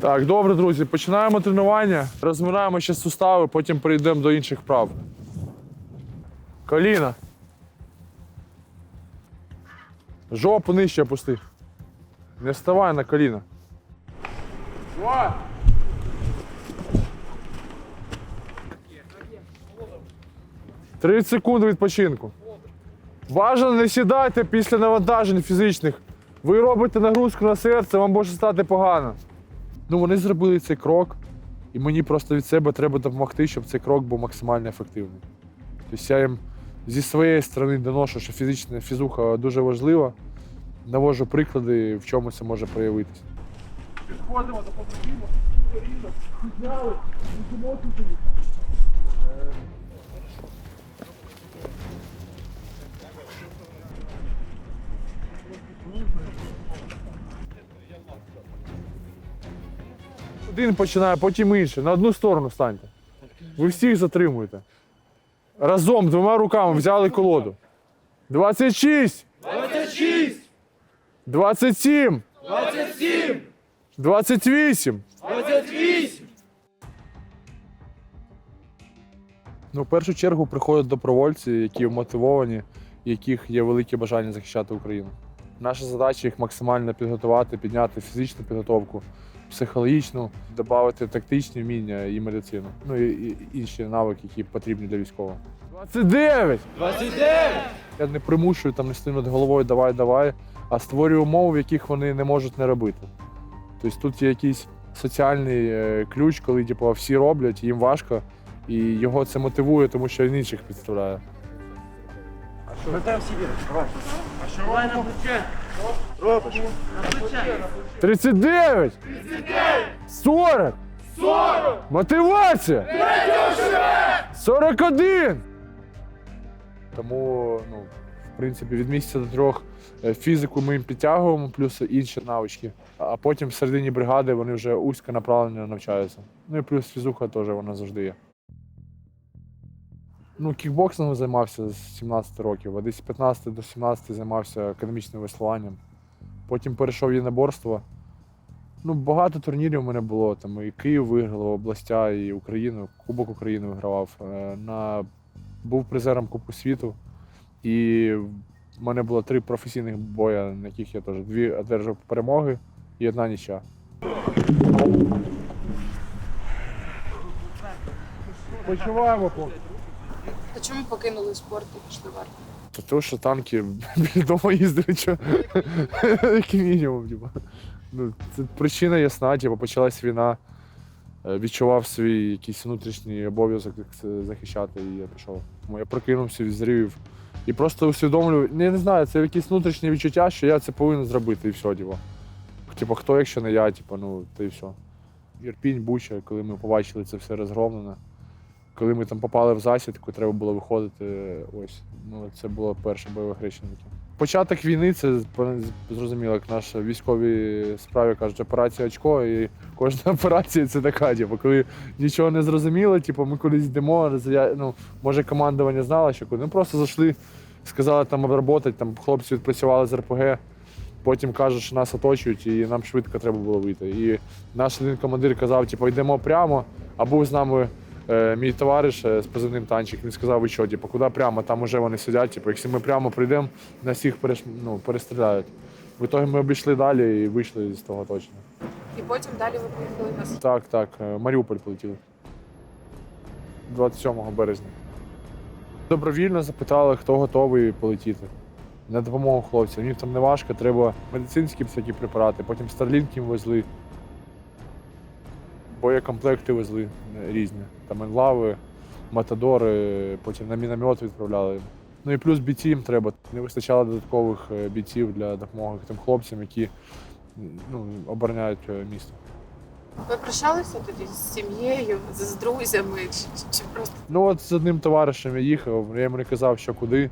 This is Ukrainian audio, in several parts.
Так, добре, друзі, починаємо тренування. Розминаємо ще сустави, потім перейдемо до інших вправ. Коліна. Жопу нижче опусти. Не вставай на коліна. Два. Тридцять секунд відпочинку. Бажано не сідайте після навантажень фізичних. Ви робите нагрузку на серце, вам може стати погано. Ну, вони зробили цей крок, і мені просто від себе треба допомогти, щоб цей крок був максимально ефективний. Тобто я їм зі своєї сторони доношу, що фізична фізуха дуже важлива. Навожу приклади, в чому це може проявитися. Підходимо до побратиму, рівно, Один починає, потім інший. На одну сторону станьте. Ви всіх затримуєте. Разом двома руками взяли колоду. 26! 26! 27! 27! 28! 28! Ну, в першу чергу приходять добровольці, які мотивовані, яких є велике бажання захищати Україну. Наша задача їх максимально підготувати, підняти фізичну підготовку, психологічну, додати тактичні вміння і медицину. Ну і, і інші навики, які потрібні для військового. 29! 29! Я не примушую там не стою над головою давай, давай, а створюю умови, в яких вони не можуть не робити. Тобто тут є якийсь соціальний е, ключ, коли типу, всі роблять, їм важко, і його це мотивує, тому що він інших підставляє. Давай на плече. Робиш. На плече. 39! 40! 40! Мотивація! 41! Тому, ну, в принципі, від місяця до трьох е, фізику ми їм підтягуємо, плюс інші навички. А потім в середині бригади вони вже узько направлено навчаються. Ну і плюс фізуха теж вона завжди є. Ну, кікбоксингом займався з 17 років, а десь з 15 до 17 займався академічним веслуванням. Потім перейшов в єдиноборство. Ну, багато турнірів у мене було. Там і Київ виграв, областя, і Україну, Кубок України вигравав. Е, На... Був призером Кубку світу. І в мене було три професійних боя, на яких я теж дві одержав перемоги і одна нічя. Почуваємо поки. А чому покинули спорт і пішли в армію? Та то, що танки біля їздили, що як мінімум. Типу. Ну, це причина ясна, типу, почалась війна. Е, Відчував свій якийсь внутрішній обов'язок захищати, і я пішов. Тому я прокинувся, відзрів. І просто усвідомлюю, ну, не знаю, це якесь внутрішнє відчуття, що я це повинен зробити і все, типу. Типу, хто, якщо не я, типу, ну, то і все. Ірпінь, Буча, коли ми побачили це все розгромлене. Коли ми там попали в засідку, треба було виходити. Ось ну це було перше бойове хрещення. Початок війни це зрозуміло, як наші військові справи кажуть, операція очко, і кожна операція це така, типу, коли нічого не зрозуміло, типу, ми кудись йдемо, ну, може командування знало, що куди. Ми просто зайшли, сказали там обработати, там хлопці відпрацювали з РПГ. Потім кажуть, що нас оточують, і нам швидко треба було вийти. І наш один командир казав, типу, йдемо прямо, а був з нами мій товариш е, з позивним танчик, він сказав, ви що, типу, куди прямо, там уже вони сидять, типу, якщо ми прямо прийдемо, нас всіх переш... ну, перестріляють. В ітогі ми обійшли далі і вийшли з того точно. І потім далі ви поїхали на схід. Так, так, е, Маріуполь полетіли. 27 березня. Добровільно запитали, хто готовий полетіти. На допомогу хлопцям. Їм там не важко, треба медицинські всякі препарати, потім старлінки їм везли. Боєкомплекти везли е, різні. Там енлави, матадори, потім на міномет відправляли. Ну і плюс бійці їм треба. Не вистачало додаткових е, бійців для допомоги тим хлопцям, які ну, обороняють е, місто. Ви прощалися тоді з сім'єю, з, друзями, чи, чи просто Ну от з одним товаришем я їхав, я йому не казав, що куди.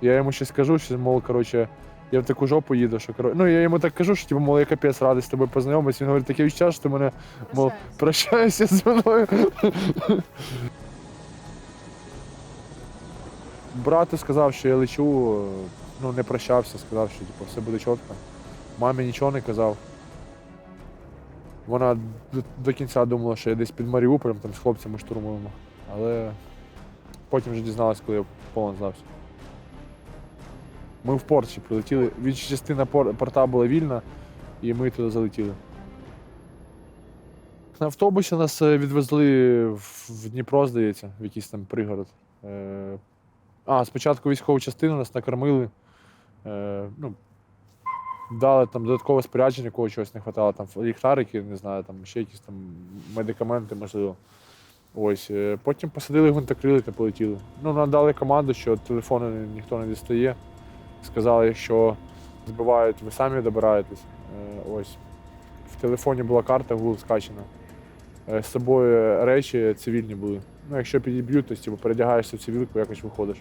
Я йому щось кажу, що, мол, коротше, я в таку жопу їду, що коротше. Ну, я йому так кажу, що типу, мол, я капець радий з тобою познайомитися. Він говорить, таке відчуття, що ти мене мол, прощаєшся зі мною. Брату сказав, що я лечу, ну не прощався, сказав, що типу, все буде чітко. Мамі нічого не казав. Вона до, до кінця думала, що я десь під Маріуполем там з хлопцями штурмуємо. Але потім вже дізналась, коли я полон здався. Ми в порт прилетіли. Від частина порта була вільна, і ми туди залетіли. На автобусі нас е, відвезли в Дніпро, здається, в якийсь там пригород. Е, А, спочатку військову частину нас накормили. Е, Ну, дали там додаткове спорядження, кого чогось не вистачало, там ліхтарики, не знаю, там ще якісь там медикаменти, можливо. Ось. Потім посадили гвинтокрили та полетіли. Ну, нам дали команду, що телефони ніхто не дістає. Сказали, якщо збивають, ви самі добираєтесь. Е, Ось. В телефоні була карта Google скачана. Е, З собою речі цивільні були. Ну, якщо підіб'ють, то типу, передягаєшся в цивілку, якось виходиш.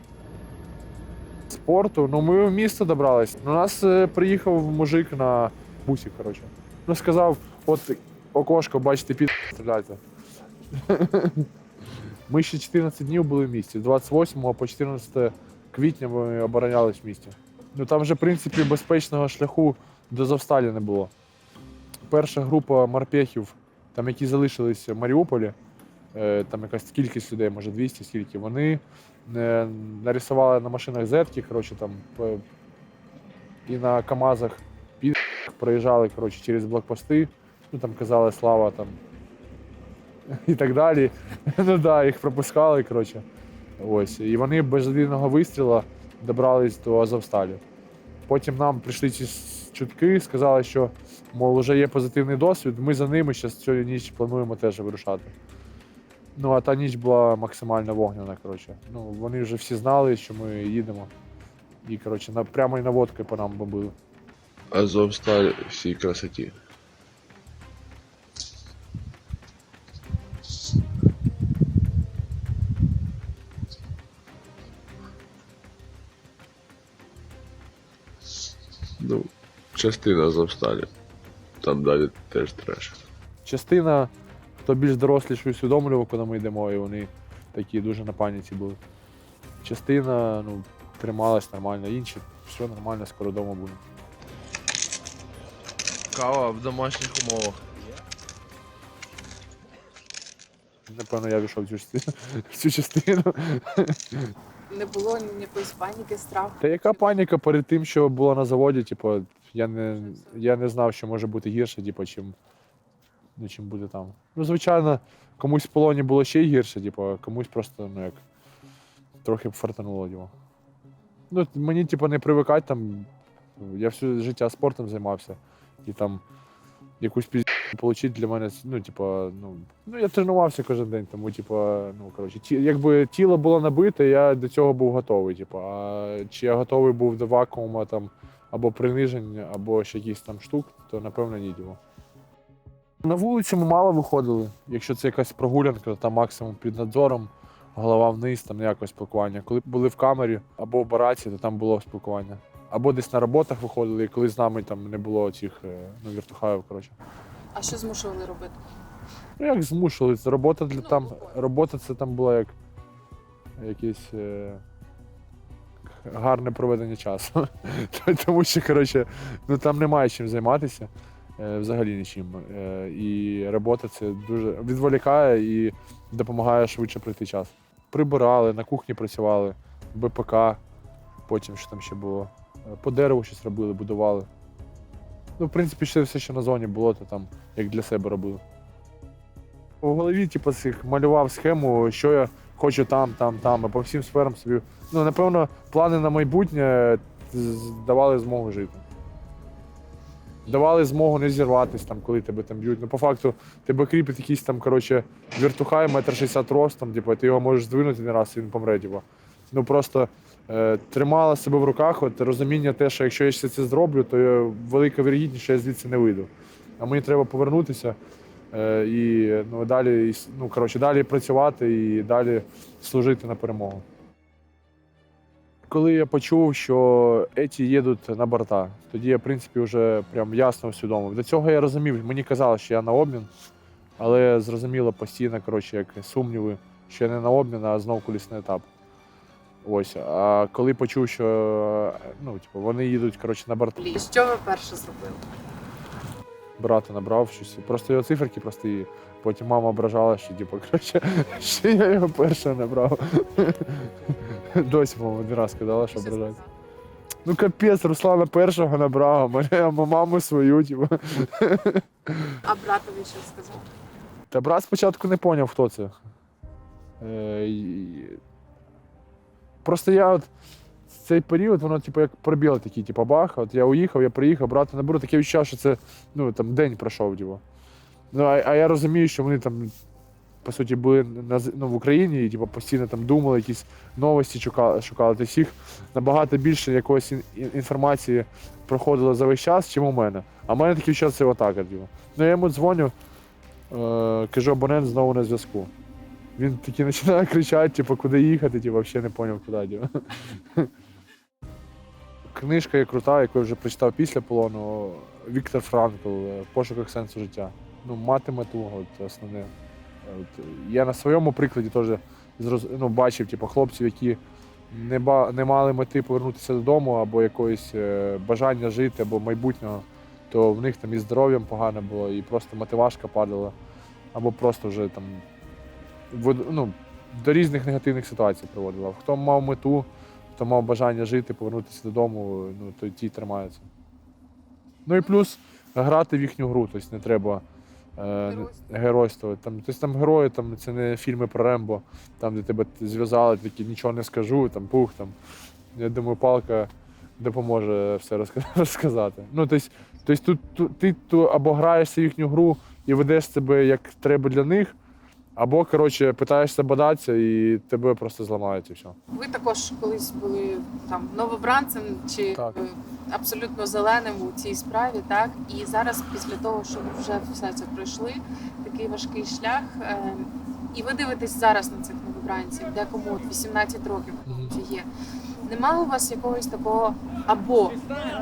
Спорту, ну ми в місто добрались. У нас е, приїхав мужик на бусі, коротше. Ну, сказав, от окошко, бачите, під стріляйте. Ми ще 14 днів були в місті. З 28 по 14 квітня ми оборонялись в місті. Ну там вже, в принципі, безпечного шляху до Завсталі не було. Перша група морпехів, там, які залишилися в Маріуполі, е, там якась кількість людей, може 200, скільки, вони е, нарисували на машинах зетки, коротше, там, і на КАМАЗах під проїжджали коротше, через блокпости, ну там казали слава там і так далі. Ну да, їх пропускали, коротше. Ось. І вони без єдиного вистріла добрались до Азовсталі. Потім нам прийшли ці чутки, сказали, що мол, вже є позитивний досвід, ми за ними зараз цю ніч плануємо теж вирушати. Ну, а та ніч була максимально вогняна, коротше. Ну, вони вже всі знали, що ми їдемо. І, коротше, на, прямо і наводки по нам бомбили. Азовсталь всій красоті. Ну, частина Азовсталі. Там далі теж треш. Частина, хто більш доросліший усвідомлював, коли ми йдемо, і вони такі дуже на паніці були. Частина, ну, трималась нормально, інші все нормально, скоро вдома буде. Кава в домашніх умовах. Напевно, я війшов в цю частину. в цю частину. Не було ніякої паніки, страху. Та яка паніка перед тим, що було на заводі, типу, я не, я не знав, що може бути гірше, типу, чим, ну, чим буде там. Ну, звичайно, комусь в полоні було ще й гірше, типу, комусь просто, ну як, трохи фартануло його. Ну, мені, типу, не привикати там. Я все життя спортом займався. І там якусь пізд отримати для мене, ну, типу, ну, ну, я тренувався кожен день, тому, типу, ну, коротше, ті, якби тіло було набите, я до цього був готовий. Типу, а чи я готовий був до вакуума там, або принижень, або ще якихось там штук, то напевно ні. Типу. На вулиці ми мало виходили. Якщо це якась прогулянка, там максимум під надзором, голова вниз, там якось спілкування. Коли були в камері або в бараці, то там було спілкування. Або десь на роботах виходили, коли з нами там не було цих е, ну, віртухаїв, коротше. А що змушували робити? Ну, як змушували. Робота для там. Робота це там була як якесь е, гарне проведення часу. Тому що, коротше, ну там немає чим займатися. е, Взагалі нічим. Е, І робота це дуже відволікає і допомагає швидше пройти час. Прибирали, на кухні працювали, БПК, потім що там ще було. Е, По дереву щось робили, будували. Ну, в принципі, ще все, що на зоні було, то там як для себе робили. У голові, типу, малював схему, що я хочу там, там, там, а по всім сферам собі. Ну, напевно, плани на майбутнє давали змогу жити. Давали змогу не зірватися, там, коли тебе там б'ють. Ну, по факту, тебе кріпить якийсь там, коротше, віртухай, метр шістдесят ростом, типу, ти його можеш здвинути не раз, і він помре, типу. Ну просто е, тримала себе в руках, от розуміння те, що якщо я ще це зроблю, то велика вірогідність, що я звідси не вийду. А мені треба повернутися е, і ну, далі, ну, коротше, далі працювати і далі служити на перемогу. Коли я почув, що еті їдуть на борта, тоді я, в принципі, вже прям ясно усвідомив. До цього я розумів, мені казали, що я на обмін, але зрозуміло постійно, коротше, як сумніви, що я не на обмін, а знов колісний етап. Ось. А коли почув, що ну, типу, вони їдуть коротше, на борта. І що ви перше зробили? брата набрав щось. Просто його циферки прості. Потім мама ображала, що типу, коротше, що я його перше набрав. Досі, по-моєму, один раз сказала, що ображає. Ну капець, Руслана першого набрав, а мене а маму свою, типу. А братові що сказав? Та брат спочатку не поняв, хто це. Просто я от цей період, воно, типу, як пробіл такий, типу, бах. От я уїхав, я приїхав, брата наберу, таке відчуття, що це ну, там, день пройшов. Типу. Ну, а, а я розумію, що вони там, по суті, були на, ну, в Україні і типу, постійно там думали, якісь новості шукали. шукали. Тобто їх набагато більше якоїсь ін- ін- інформації проходило за весь час, чим у мене. А в мене такий час це отак. от, Типу. Ну, я йому дзвоню, е, кажу, абонент знову на зв'язку. Він такий починає кричати, типу, куди їхати, типу, взагалі не зрозумів, куди. Типу. Книжка є крута, яку я вже прочитав після полону. Віктор Франкл «В пошуках сенсу життя. Ну, мати мету, от основне. От, я на своєму прикладі теж ну, бачив типу, хлопців, які не, ба... не мали мети повернутися додому або якогось е, бажання жити, або майбутнього, то в них там і здоров'ям погано було, і просто мотивашка падала, або просто вже там. Ну, до різних негативних ситуацій приводила. Хто мав мету, хто мав бажання жити, повернутися додому, ну, то ті тримаються. Ну і плюс грати в їхню гру, тобто не треба е, Геройство. геройство. Там, тобто там герої, там, це не фільми про Рембо, там, де тебе зв'язали, такі нічого не скажу, там пух. Там. Я думаю, палка допоможе все розказати. Ну, тобто, тобто тут, тут ти ту, або граєшся в їхню гру і ведеш себе як треба для них, або, коротше, питаєшся бодатися і тебе просто зламають і все. Ви також колись були там новобранцем чи Так. е, абсолютно зеленим у цій справі, так? І зараз, після того, що ви вже все це пройшли, такий важкий шлях. е, І ви дивитесь зараз на цих новобранців, декому от 18 років є. Нема у вас якогось такого або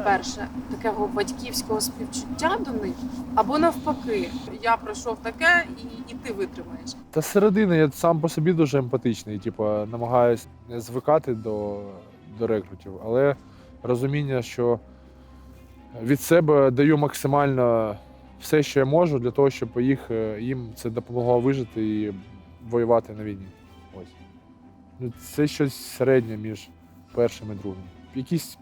перше такого батьківського співчуття до них, або навпаки, я пройшов таке, і, ти витримаєш. Та середина, я сам по собі дуже емпатичний, типу, намагаюся не звикати до, до рекрутів, але розуміння, що від себе даю максимально все, що я можу, для того, щоб їх, е, їм це допомогло вижити і воювати на війні. Ось. Ну, це щось середнє між першим і другим. Якісь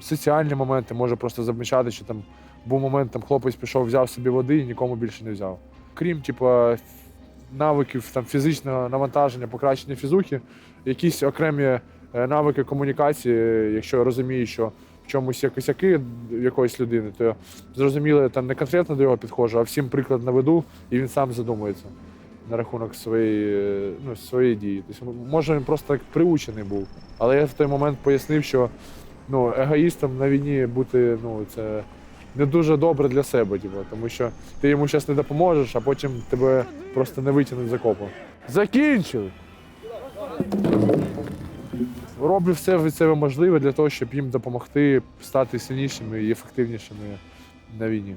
соціальні моменти, може просто замічати, що там був момент, там хлопець пішов, взяв собі води і нікому більше не взяв. Крім, типу, навиків там, фізичного навантаження, покращення фізухи, якісь окремі е, навики комунікації, якщо розумію, що в чомусь є косяки якоїсь людини, то зрозуміло, я там не конкретно до його підходжу, а всім приклад наведу, і він сам задумується на рахунок своєї, ну, своєї дії. Тобто, може, він просто так приучений був. Але я в той момент пояснив, що ну, егоїстом на війні бути ну, це не дуже добре для себе, типу, тому що ти йому зараз не допоможеш, а потім тебе просто не витягнуть з окопу. Закінчили! Роблю все від себе можливе для того, щоб їм допомогти стати сильнішими і ефективнішими на війні.